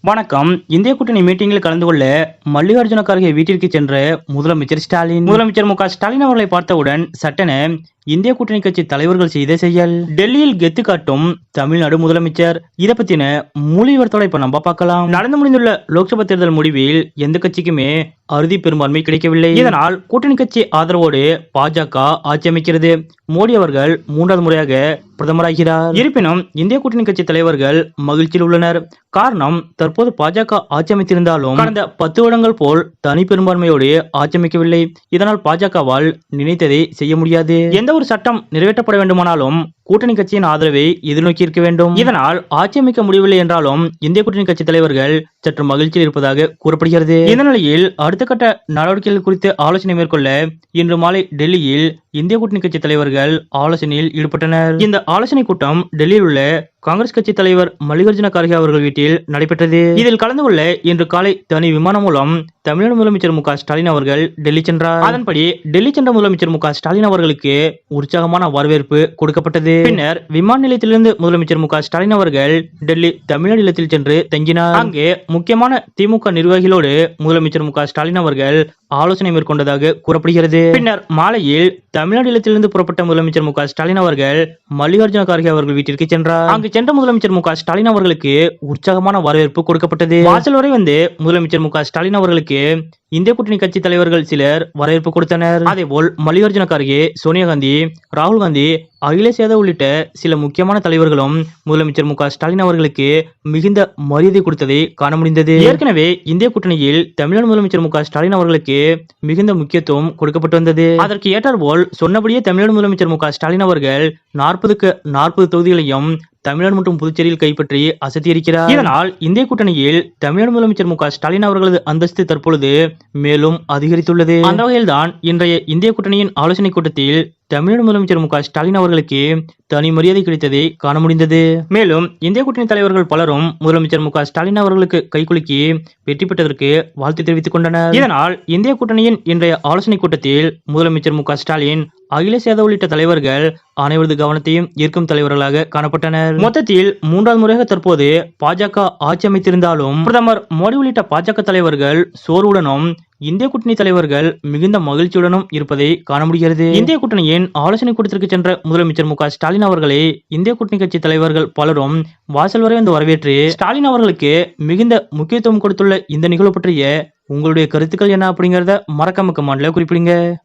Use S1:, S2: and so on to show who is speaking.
S1: வணக்கம். இந்திய கூட்டணி மீட்டிங்கில் கலந்து கொள்ள மல்லிகார்ஜுன கார்கே வீட்டிற்கு சென்ற முதலமைச்சர் ஸ்டாலின். முதலமைச்சர் மு க ஸ்டாலின் அவர்களை பார்த்தவுடன் சட்டென இந்திய கூட்டணி கட்சி தலைவர்கள் செய்த செயல். டெல்லியில் கெத்து காட்டும் தமிழ்நாடு முதலமைச்சர். இதை பத்தின முழு விவரத்தோட இப்ப நம்ம பார்க்கலாம். நடந்து முடிந்துள்ள லோக்சபா தேர்தல் முடிவில் எந்த கட்சிக்குமே அறுதி பெரும்பான்மை கிடைக்கவில்லை. இதனால் கூட்டணி கட்சி ஆதரவோடு பாஜக ஆட்சி அமைக்கிறது. மோடி அவர்கள் மூன்றாவது முறையாக பிரதமராகிறார். இருப்பினும் இந்திய கூட்டணி கட்சி தலைவர்கள் மகிழ்ச்சியில் உள்ளனர். காரணம் தற்போது பாஜக ஆட்சி அமைத்திருந்தாலும் கடந்த பத்து வருடங்கள் போல் தனி பெரும்பான்மையோடு ஆட்சி அமைக்கவில்லை. இதனால் பாஜகவால் நினைத்ததை செய்ய முடியாது. எந்த ஒரு சட்டம் நிறைவேற்றப்பட வேண்டுமானாலும் கூட்டணி கட்சியின் ஆதரவை எதிர்நோக்கி இருக்க வேண்டும். இதனால் ஆட்சி அமைக்க முடியவில்லை என்றாலும் இந்திய கூட்டணி கட்சி தலைவர்கள் சற்று மகிழ்ச்சியில் இருப்பதாக கூறப்படுகிறது. இந்த நிலையில் அடுத்த கட்ட நடவடிக்கைகள் குறித்து ஆலோசனை மேற்கொள்ள இன்று மாலை டெல்லியில் இந்திய கூட்டணி கட்சி தலைவர்கள் ஆலோசனையில் ஈடுபட்டனர். இந்த ஆலோசனை கூட்டம் டெல்லியில் உள்ள காங்கிரஸ் கட்சி தலைவர் மல்லிகார்ஜுன கார்கே அவர்கள் வீட்டில் நடைபெற்றது. இதில் கலந்து கொள்ள இன்று காலை தனி விமானம் மூலம் தமிழ்நாடு முதலமைச்சர் மு ஸ்டாலின் அவர்கள் டெல்லி சென்றார். அதன்படி டெல்லி சென்ற முதலமைச்சர் மு ஸ்டாலின் அவர்களுக்கு உற்சாகமான வரவேற்பு கொடுக்கப்பட்டது. பின்னர் விமான நிலையத்திலிருந்து முதலமைச்சர் மு ஸ்டாலின் அவர்கள் டெல்லி தமிழ்நாடு இல்லத்தில் சென்று தங்கினார். அங்கே முக்கியமான திமுக நிர்வாகிகளோடு முதலமைச்சர் மு ஸ்டாலின் அவர்கள் ஆலோசனை மேற்கொண்டதாக கூறப்படுகிறது. பின்னர் மாலையில் தமிழ்நாடு இல்லத்திலிருந்து புறப்பட்ட முதலமைச்சர் மு ஸ்டாலின் அவர்கள் மல்லிகார்ஜுன கார்கே அவர்கள் வீட்டிற்கு சென்றார். அங்கு சென்ற முதலமைச்சர் மு ஸ்டாலின் அவர்களுக்கு உற்சாகமான வரவேற்பு கொடுக்கப்பட்டது. வாசல் வரை வந்து முதலமைச்சர் மு ஸ்டாலின் அவர்களுக்கு இந்திய கூட்டணி கட்சி தலைவர்கள் சிலர் வரவேற்பு கொடுத்தனர். அதேபோல் மல்லிகார்ஜுன கார்கே சோனியா காந்தி ராகுல் காந்தி அகிலேஷ் யாதவ் உள்ளிட்ட சில முக்கியமான தலைவர்களும் முதலமைச்சர் மு ஸ்டாலின் அவர்களுக்கு மிகுந்த மரியாதை கொடுத்ததை காண முடிந்தது. ஏற்கனவே இந்திய கூட்டணியில் தமிழ்நாடு முதலமைச்சர் மு ஸ்டாலின் அவர்களுக்கு மிகுந்த முக்கியத்துவம் கொடுக்கப்பட்டு வந்தது. அதற்கு ஏற்றாற்போல் சொன்னபடியே தமிழ்நாடு முதலமைச்சர் மு ஸ்டாலின் அவர்கள் நாற்பதுக்கு நாற்பது தொகுதிகளையும் தமிழ்நாடு மற்றும் புதுச்சேரியில் கைப்பற்றி அசத்தியிருக்கிறார். இதனால் இந்திய கூட்டணியில் தமிழ்நாடு முதலமைச்சர் மு ஸ்டாலின் அவர்களது அந்தஸ்து தற்பொழுது மேலும் அதிகரித்துள்ளது. அந்த வகையில்தான் இன்றைய இந்திய கூட்டணியின் ஆலோசனை கூட்டத்தில் தமிழ்நாடு முதலமைச்சர் மு க ஸ்டாலின் அவர்களுக்கு தனி மரியாதை கிடைத்ததை காண முடிந்தது. மேலும் இந்திய கூட்டணி தலைவர்கள் பலரும் முதலமைச்சர் மு ஸ்டாலின் அவர்களுக்கு கைகுலுக்கி வெற்றி பெற்றதற்கு வாழ்த்து தெரிவித்துக் கொண்டனர். இதனால் இந்திய கூட்டணியின் இன்றைய ஆலோசனை கூட்டத்தில் முதலமைச்சர் மு ஸ்டாலின் அகிலேஷ் யாதவ் உள்ளிட்ட தலைவர்கள் அனைவரது கவனத்தையும் ஈர்க்கும் தலைவர்களாக காணப்பட்டனர். மொத்தத்தில் மூன்றாவது முறையாக தற்போது பாஜக ஆட்சி அமைத்திருந்தாலும் பிரதமர் மோடி உள்ளிட்ட பாஜக தலைவர்கள் சோர்வுடனும் இந்திய கூட்டணி தலைவர்கள் மிகுந்த மகிழ்ச்சியுடனும் இருப்பதை காண முடிகிறது. இந்திய கூட்டணியின் ஆலோசனை கூட்டத்திற்கு சென்ற முதலமைச்சர் மு ஸ்டாலின் அவர்களை இந்திய கூட்டணி கட்சி தலைவர்கள் பலரும் வாசல் வரை வந்து வரவேற்று ஸ்டாலின் அவர்களுக்கு மிகுந்த முக்கியத்துவம் கொடுத்துள்ள இந்த நிகழ்வு பற்றிய உங்களுடைய கருத்துக்கள் என்ன அப்படிங்கறத மறக்காம கமாண்ட்ல குறிப்பிடுங்க.